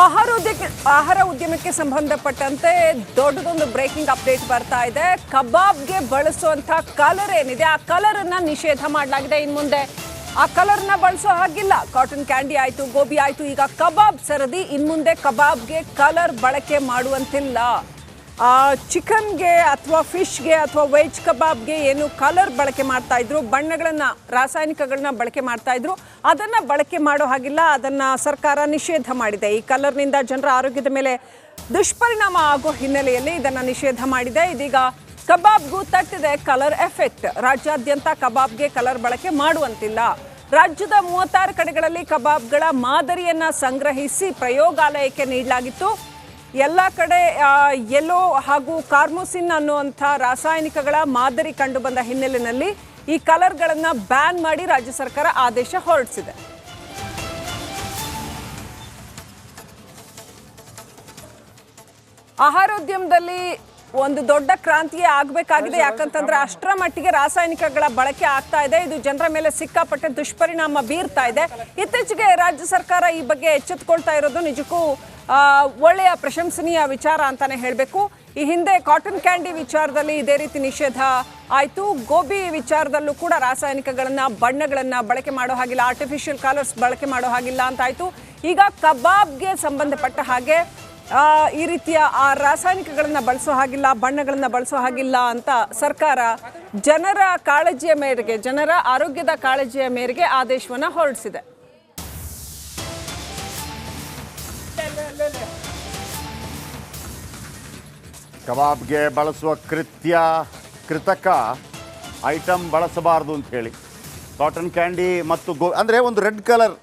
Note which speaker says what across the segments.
Speaker 1: ಆಹಾರ ಉದ್ಯಕ್ಕೆ ಆಹಾರ ಉದ್ಯಮಕ್ಕೆ ಸಂಬಂಧಪಟ್ಟಂತೆ ದೊಡ್ಡದೊಂದು ಬ್ರೇಕಿಂಗ್ ಅಪ್ಡೇಟ್ ಬರ್ತಾ ಇದೆ. ಕಬಾಬ್ಗೆ ಬಳಸುವಂತ ಕಲರ್ ಏನಿದೆ? ಆ ಕಲರ್ ಅನ್ನ ನಿಷೇಧ ಮಾಡಲಾಗಿದೆ ಇನ್ನು ಮುಂದೆ. ಆ ಕಲರ್ನ ಬಳಸೋ ಹಾಗಿಲ್ಲ. ಕಾಟನ್ ಕ್ಯಾಂಡಿ ಆಯಿತು, ಗೋಬಿ ಆಯಿತು, ಈಗ ಕಬಾಬ್ ಸರದಿ. ಇನ್ ಮುಂದೆ ಕಬಾಬ್ಗೆ ಕಲರ್ ಬಳಕೆ ಮಾಡುವಂತಿಲ್ಲ. ಚಿಕನ್ಗೆ ಅಥವಾ ಫಿಶ್ಗೆ ಅಥವಾ ವೆಜ್ ಕಬಾಬ್ಗೆ ಏನು ಕಲರ್ ಬಳಕೆ ಮಾಡ್ತಾ ಇದ್ರು, ಬಣ್ಣಗಳನ್ನು, ರಾಸಾಯನಿಕಗಳನ್ನ ಬಳಕೆ ಮಾಡ್ತಾ ಇದ್ರು, ಅದನ್ನ ಬಳಕೆ ಮಾಡೋ ಹಾಗಿಲ್ಲ, ಅದನ್ನು ಸರ್ಕಾರ ನಿಷೇಧ ಮಾಡಿದೆ. ಈ ಕಲರ್ನಿಂದ ಜನರ ಆರೋಗ್ಯದ ಮೇಲೆ ದುಷ್ಪರಿಣಾಮ ಆಗೋ ಹಿನ್ನೆಲೆಯಲ್ಲಿ ಇದನ್ನು ನಿಷೇಧ ಮಾಡಿದೆ. ಇದೀಗ ಕಬಾಬ್ಗೂ ತಟ್ಟಿದೆ ಕಲರ್ ಎಫೆಕ್ಟ್. ರಾಜ್ಯಾದ್ಯಂತ ಕಬಾಬ್ಗೆ ಕಲರ್ ಬಳಕೆ ಮಾಡುವಂತಿಲ್ಲ. ರಾಜ್ಯದ ಮೂವತ್ತಾರು ಕಡೆಗಳಲ್ಲಿ ಕಬಾಬ್ಗಳ ಮಾದರಿಯನ್ನು ಸಂಗ್ರಹಿಸಿ ಪ್ರಯೋಗಾಲಯಕ್ಕೆ ನೀಡಲಾಗಿತ್ತು. ಎಲ್ಲ ಕಡೆ ಯೆಲ್ಲೋ ಹಾಗೂ ಕಾರ್ಮೋಸಿನ್ ಅನ್ನುವಂಥ ರಾಸಾಯನಿಕಗಳ ಮಾದರಿ ಕಂಡುಬಂದ ಹಿನ್ನೆಲೆಯಲ್ಲಿ ಈ ಕಲರ್ಗಳನ್ನು ಬ್ಯಾನ್ ಮಾಡಿ ರಾಜ್ಯ ಸರ್ಕಾರ ಆದೇಶ ಹೊರಡಿಸಿದೆ. ಆಹಾರೋದ್ಯಮದಲ್ಲಿ ಒಂದು ದೊಡ್ಡ ಕ್ರಾಂತಿಯೇ ಆಗಬೇಕಾಗಿದೆ. ಯಾಕಂತಂದ್ರೆ ಅಷ್ಟರ ಮಟ್ಟಿಗೆ ರಾಸಾಯನಿಕಗಳ ಬಳಕೆ ಆಗ್ತಾ ಇದೆ. ಇದು ಜನರ ಮೇಲೆ ಸಿಕ್ಕಾಪಟ್ಟೆ ದುಷ್ಪರಿಣಾಮ ಬೀರ್ತಾ ಇದೆ. ಇತ್ತೀಚೆಗೆ ರಾಜ್ಯ ಸರ್ಕಾರ ಈ ಬಗ್ಗೆ ಎಚ್ಚೆತ್ತುಕೊಳ್ತಾ ಇರೋದು ನಿಜಕ್ಕೂ ಒಳ್ಳೆಯ ಪ್ರಶಂಸನೀಯ ವಿಚಾರ ಅಂತಾನೆ ಹೇಳಬೇಕು. ಈ ಹಿಂದೆ ಕಾಟನ್ ಕ್ಯಾಂಡಿ ವಿಚಾರದಲ್ಲಿ ಇದೇ ರೀತಿ ನಿಷೇಧ ಆಯಿತು. ಗೋಬಿ ವಿಚಾರದಲ್ಲೂ ಕೂಡ ರಾಸಾಯನಿಕಗಳನ್ನು, ಬಣ್ಣಗಳನ್ನು ಬಳಕೆ ಮಾಡೋ ಹಾಗಿಲ್ಲ. ಆರ್ಟಿಫಿಷಿಯಲ್ ಕಲರ್ಸ್ ಬಳಕೆ ಮಾಡೋ ಹಾಗಿಲ್ಲ ಅಂತಾಯಿತು. ಈಗ ಕಬಾಬ್ಗೆ ಸಂಬಂಧಪಟ್ಟ ಹಾಗೆ ಈ ರೀತಿಯ, ಆ, ರಾಸಾಯನಿಕಗಳನ್ನು ಬಳಸೋ ಹಾಗಿಲ್ಲ, ಬಣ್ಣಗಳನ್ನು ಬಳಸೋ ಹಾಗಿಲ್ಲ ಅಂತ ಸರ್ಕಾರ ಜನರ ಕಾಳಜಿಯ ಮೇರೆಗೆ, ಜನರ ಆರೋಗ್ಯದ ಕಾಳಜಿಯ ಮೇರೆಗೆ ಆದೇಶವನ್ನು ಹೊರಡಿಸಿದೆ.
Speaker 2: ಕಬಾಬ್ಗೆ ಬಳಸುವ ಕೃತ್ಯ, ಕೃತಕ ಐಟಮ್ ಬಳಸಬಾರ್ದು ಅಂತ ಹೇಳಿ. ಕಾಟನ್ ಕ್ಯಾಂಡಿ ಮತ್ತು ಗೋ, ಅಂದರೆ ಒಂದು ರೆಡ್ ಕಲರ್,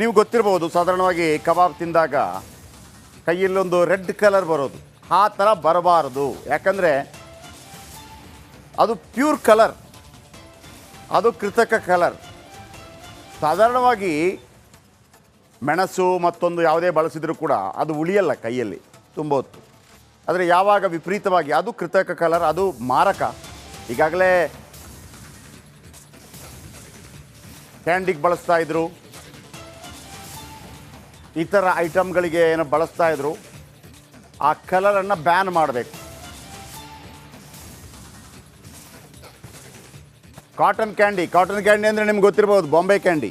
Speaker 2: ನೀವು ಗೊತ್ತಿರ್ಬೋದು, ಸಾಧಾರಣವಾಗಿ ಕಬಾಬ್ ತಿಂದಾಗ ಕೈಯಲ್ಲೊಂದು ರೆಡ್ ಕಲರ್ ಬರೋದು. ಆ ಥರ ಬರಬಾರದು. ಯಾಕಂದರೆ ಅದು ಪ್ಯೂರ್ ಕಲರ್, ಅದು ಕೃತಕ ಕಲರ್. ಸಾಧಾರಣವಾಗಿ ಮೆಣಸು ಮತ್ತೊಂದು ಯಾವುದೇ ಬಳಸಿದರೂ ಕೂಡ ಅದು ಉಳಿಯಲ್ಲ ಕೈಯಲ್ಲಿ, ತುಂಬ ಹೊತ್ತು. ಆದರೆ ಯಾವಾಗ ವಿಪರೀತವಾಗಿ, ಅದು ಕೃತಕ ಕಲರ್, ಅದು ಮಾರಕ. ಈಗಾಗಲೇ ಕ್ಯಾಂಡಿಗೆ ಬಳಸ್ತಾ ಇದ್ರು. ಇತರ ಐಟಮ್ಗಳಿಗೆ ಏನೋ ಬಳಸ್ತಾ ಇದ್ರು. ಆ ಕಲರನ್ನು ಬ್ಯಾನ್ ಮಾಡಬೇಕು. ಕಾಟನ್ ಕ್ಯಾಂಡಿ ಕಾಟನ್ ಕ್ಯಾಂಡಿ ಅಂದರೆ ನಿಮ್ಗೆ ಗೊತ್ತಿರ್ಬೋದು, ಬಾಂಬೆ ಕ್ಯಾಂಡಿ.